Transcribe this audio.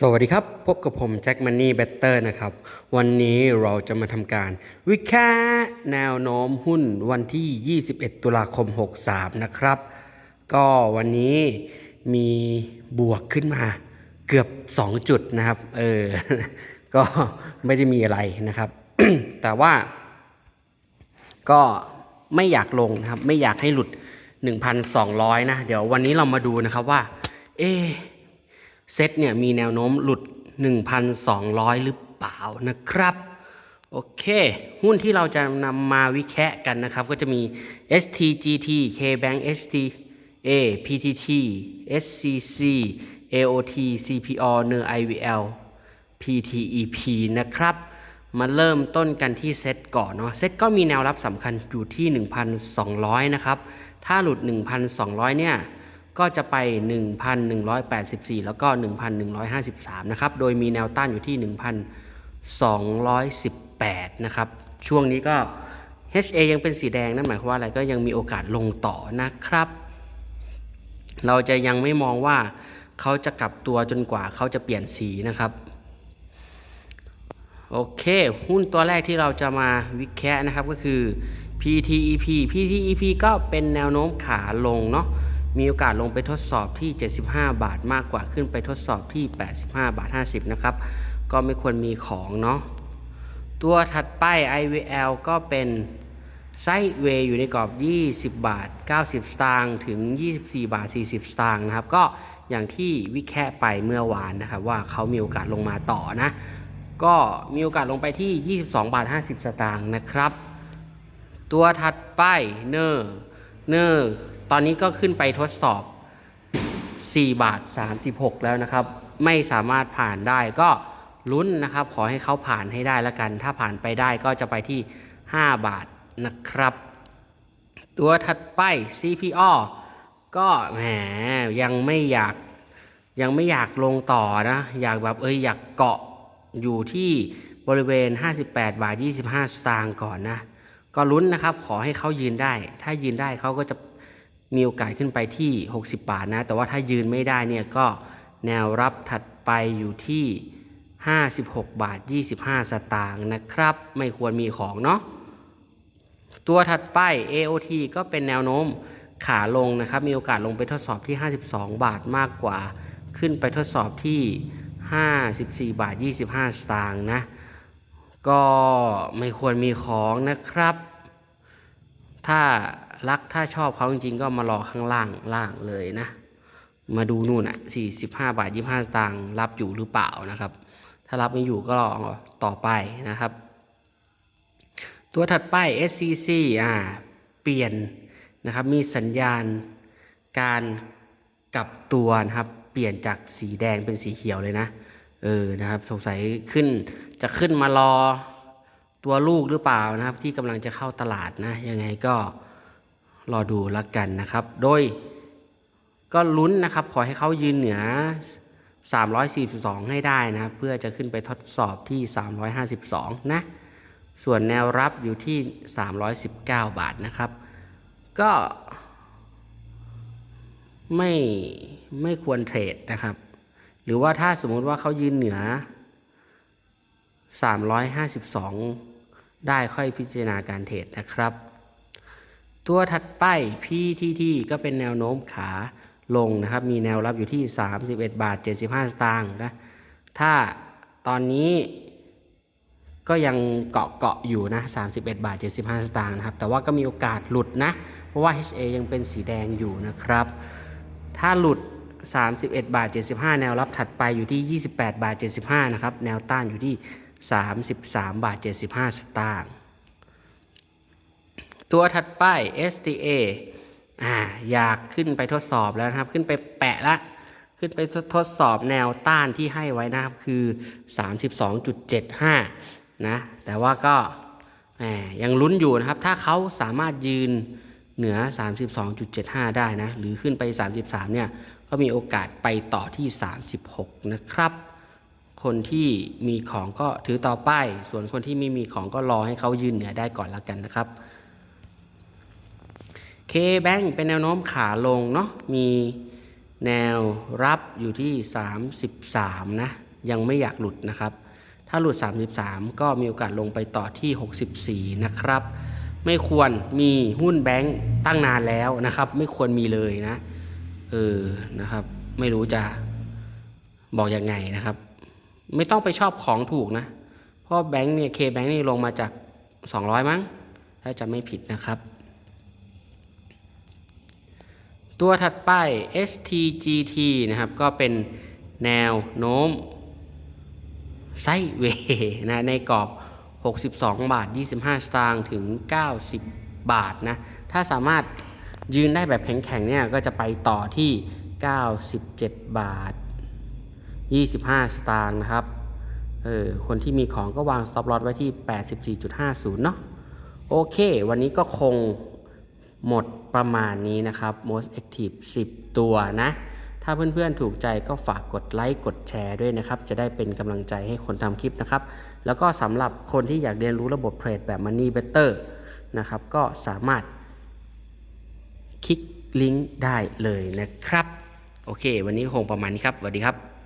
สวัสดีครับ พบกับผมแจ็คมันนี่เบตเตอร์นะครับ วันนี้เราจะมาทำการ วิเคราะห์แนวโน้มหุ้นวันที่ 21 ตุลาคม 63 นะครับ ก็วันนี้มีบวกขึ้นมาเกือบ 2 จุดนะครับ เออ ก็ไม่ได้มีอะไรนะครับ แต่ว่า ก็ไม่อยากลงนะครับ ไม่อยากให้หลุด 1,200 นะ เดี๋ยววันนี้เรามาดูนะครับว่า เอ๊ เซตเนี่ยมีแนวโน้มหลุด 1,200 หรือเปล่านะครับ โอเค หุ้นที่เราจะนำมาวิเคราะห์กันนะครับ ก็จะมี STGT KBank STA PTT SCC AOT CPO n e r IVL PTEP นะครับ มาเริ่มต้นกันที่เซตก่อนเนาะ เซตก็มีแนวรับสำคัญอยู่ที่ 1,200 นะครับ ถ้าหลุด 1,200 เนี่ย ก็จะไป 1,184 แล้วก็ 1,153 นะครับ โดยมีแนวต้านอยู่ที่ 1,218 นะครับ ช่วงนี้ก็ HA ยังเป็นสีแดง นั่นหมายความว่าอะไรก็ยังมีโอกาสลงต่อนะครับ เราจะยังไม่มองว่าเขาจะกลับตัวจนกว่าเขาจะเปลี่ยนสีนะครับ โอเค หุ้นตัวแรกที่เราจะมาวิเคราะห์นะครับก็คือ PTEP PTEP ก็เป็นแนวโน้มขาลงเนาะ มีโอกาสลงไปทดสอบที่ 75 บาทมากกว่าขึ้นไปทดสอบที่ 85 บาท 50 นะครับ ก็ไม่ควรมีของเนาะ ตัวถัดไป IVL ก็เป็นไซด์เวย์อยู่ในกรอบ 20 บาท 90 สตางค์ถึง 24 บาท 40 สตางค์นะครับ ก็อย่างที่วิแคะไปเมื่อวานนะครับ ว่าเขามีโอกาสลงมาต่อนะ ก็มีโอกาสลงไปที่ 22 บาท 50 สตางค์นะครับ ตัวถัดไปเนอร์เนอร์ ตอนนี้ก็ขึ้นไปทดสอบ 4 บาท 36 แล้วนะครับ ไม่สามารถผ่านได้ก็ลุ้นนะครับ ขอให้เขาผ่านให้ได้แล้วกัน ถ้าผ่านไปได้ก็จะไปที่ 5 บาทนะครับ ตัวถัดไป CPO ก็แหมยังไม่อยากยังไม่อยากลงต่อนะ อยากแบบเอ้ยอยากเกาะอยู่ที่บริเวณ 58 บาท 25 สตางค์ก่อนนะ ก็ลุ้นนะครับ ขอให้เขายืนได้ ถ้ายืนได้เขาก็จะ มีโอกาสขึ้นไปที่ 60 บาทนะ แต่ว่าถ้ายืนไม่ได้เนี่ยก็แนวรับถัดไปอยู่ที่ 56 บาท 25 สตางค์นะครับ ไม่ควรมีของเนาะตัวถัดไป AOT ก็เป็นแนวโน้มขาลงนะครับ มีโอกาสลงไปทดสอบที่ 52 บาทมากกว่า ขึ้นไปทดสอบที่ 54 บาท 25 สตางค์นะ ก็ไม่ควรมีของนะครับ ถ้า รักถ้าชอบเขาจริงๆ ก็มารอข้างล่างล่างเลยนะ มาดูนู่นอะ45บาท25สตางค์รับอยู่หรือเปล่านะครับ ถ้ารับไม่อยู่ก็รอต่อไปนะครับ ตัวถัดไป SCC อ่าเปลี่ยนนะครับมีสัญญาณการกลับตัวนะครับ เปลี่ยนจากสีแดงเป็นสีเขียวเลยนะ เออนะครับ สงสัยขึ้นจะขึ้นมารอตัวลูกหรือเปล่านะครับ ที่กำลังจะเข้าตลาดนะยังไงก็ รอดูแล้วกันนะครับ โดยก็ลุ้นนะครับ ขอให้เขายืนเหนือ 342 ให้ได้นะ เพื่อจะขึ้นไปทดสอบที่ 352 นะ ส่วนแนวรับอยู่ที่ 319 บาทนะครับ ก็ไม่ไม่ควรเทรดนะครับ หรือว่าถ้าสมมุติว่าเขายืนเหนือ 352 ได้ค่อยพิจารณาการเทรดนะครับ ตัวถัดไป PTT ก็เป็นแนวโน้มขาลงนะครับ มีแนวรับอยู่ที่ 31 บาท 75 สตางค์นะ ถ้าตอนนี้ก็ยังเกาะเกาะอยู่นะ 31 บาท 75 สตางค์นะครับ แต่ว่าก็มีโอกาสหลุดนะ เพราะว่า HA ยังเป็นสีแดงอยู่นะครับ ถ้าหลุด 31 บาท 75 แนวรับถัดไปอยู่ที่ 28 บาท 75 นะครับ แนวต้านอยู่ที่ 33 บาท 75 สตางค์ ตัวถัดไป STA อ่าอยากขึ้นไปทดสอบแล้วนะครับ ขึ้นไปแปะละขึ้นไปทดสอบแนวต้านที่ให้ไว้นะครับ คือ 32.75 นะ แต่ว่าก็แหมยังลุ้นอยู่นะครับ ถ้าเขาสามารถยืนเหนือ 32.75 ได้นะ หรือขึ้นไป 33 เนี่ย ก็มีโอกาสไปต่อที่ 36 นะครับ คนที่มีของก็ถือต่อไป ส่วนคนที่ไม่มีของก็รอให้เขายืนเหนือได้ก่อนแล้วกันนะครับ K-Bank เป็นแนวโน้มขาลงเนาะมีแนวรับอยู่ที่ 33 นะ ยังไม่อยากหลุดนะครับ ถ้าหลุด 33 ก็มีโอกาสลงไปต่อที่ 64 นะครับ ไม่ควรมีหุ้นแบงก์ตั้งนานแล้วนะครับ ไม่ควรมีเลยนะ เออ นะครับ ไม่รู้จะบอกยังไงนะครับ ไม่ต้องไปชอบของถูกนะ เพราะแบงก์เนี่ยเคแบงก์นี่ลงมาจาก 200 มั้ง ถ้าจะไม่ผิดนะครับ ตัวถัดไป STGT นะครับ ก็เป็นแนวโน้มไซเวนะในกรอบ 62 บาท 25 สตางค์ถึง 90 บาทนะ ถ้าสามารถยืนได้แบบแข็งๆเนี่ยก็จะไปต่อที่ 97 บาท 25 สตางค์นะครับ เออ คนที่มีของก็วาง stop loss ไว้ที่ 84.50 เนาะ โอเค วันนี้ก็คงหมด ประมาณนี้นะครับ most active 10 ตัวนะ ถ้าเพื่อนๆถูกใจก็ฝากกดไลค์กดแชร์ด้วยนะครับ จะได้เป็นกำลังใจให้คนทำคลิปนะครับ แล้วก็สำหรับคนที่อยากเรียนรู้ระบบเทรดแบบ Money Better นะครับ ก็สามารถคลิกลิงก์ได้เลยนะครับ โอเค วันนี้คงประมาณนี้ครับสวัสดีครับ